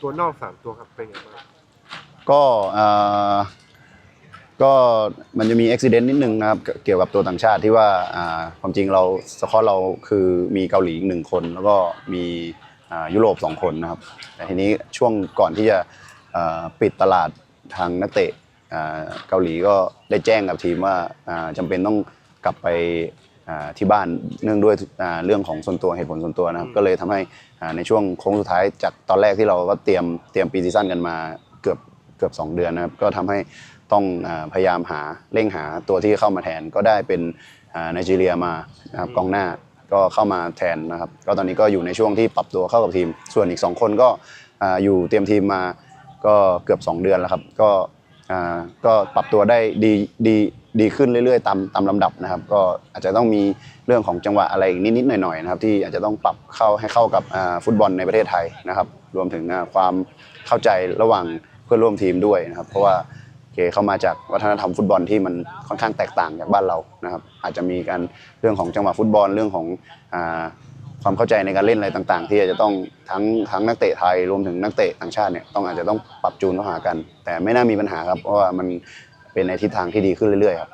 ตัวนอกสามตัวครับเป็นไงบ้างก็เอ่อก็มันจะมีอุบิเหตุนิดนึงนะครับ เกี่ยวกับตัวต่างชาติที่ว่าอ่าความจริงเราสกอตเราคือมีเกาหลีอีกหนึ่งคน แล้วก็มีอ่ายุโรปสองคนนะครับ แต่ทีนี้ช่วงก่อนที่จะอ่าปิดตลาดทางนักเตะอ่าเกาหลีก็ได้แจ้งกับทีมว่าอ่าจำเป็นต้องกลับไป ที่บ้านเนื่องด้วยอ่าเรื่องของส่วนตัวเหตุผลส่วนตัวนะครับก็เลยทำให้อ่าในช่วงโค้งสุดท้ายจากตอนแรกที่เราก็เตรียมเตรียมปีซีซั่นกันมาเกือบเกือบ 2 เดือนนะครับก็ทำให้ต้องอาพยายามหาเร่งหาตัวที่เข้ามาแทนก็ได้เป็นไนจีเรียมานะครับกองหน้าก็เข้ามาแทนนะครับก็ตอนนี้ก็อยู่ในช่วงที่ปรับตัวเข้ากับทีม ส่วนอีก 2 คนก็อ่าอยู่เตรียมทีมมาก็เกือบ 2 เดือนแล้วครับก็ อ่าก็ปรับตัวได้ดีดีดีขึ้นเรื่อยๆ ตามตามลำดับนะครับ ก็อาจจะต้องมีเรื่องของจังหวะอะไรอีกนิดๆหน่อยๆนะครับที่อาจจะต้องปรับเข้าให้เข้ากับอ่าฟุตบอลในประเทศไทยนะครับ รวมถึงอ่าความเข้าใจระหว่างเพื่อนร่วมทีมด้วยนะครับ เพราะว่าโอเคเข้ามาจากวัฒนธรรมฟุตบอลที่มันค่อนข้างแตกต่างจากบ้านเรานะครับ อาจจะมีการเรื่องของจังหวะฟุตบอลเรื่องของอ่า ความเข้าใจในการเล่นอะไรต่าง ๆ ที่อาจจะต้องทั้งทั้งนักเตะไทยรวมถึงนักเตะต่างชาติเนี่ยต้องอาจจะต้องปรับจูนเข้าหากัน แต่ไม่น่ามีปัญหาครับเพราะว่ามันเป็นในทิศทางที่ดีขึ้นเรื่อยๆครับ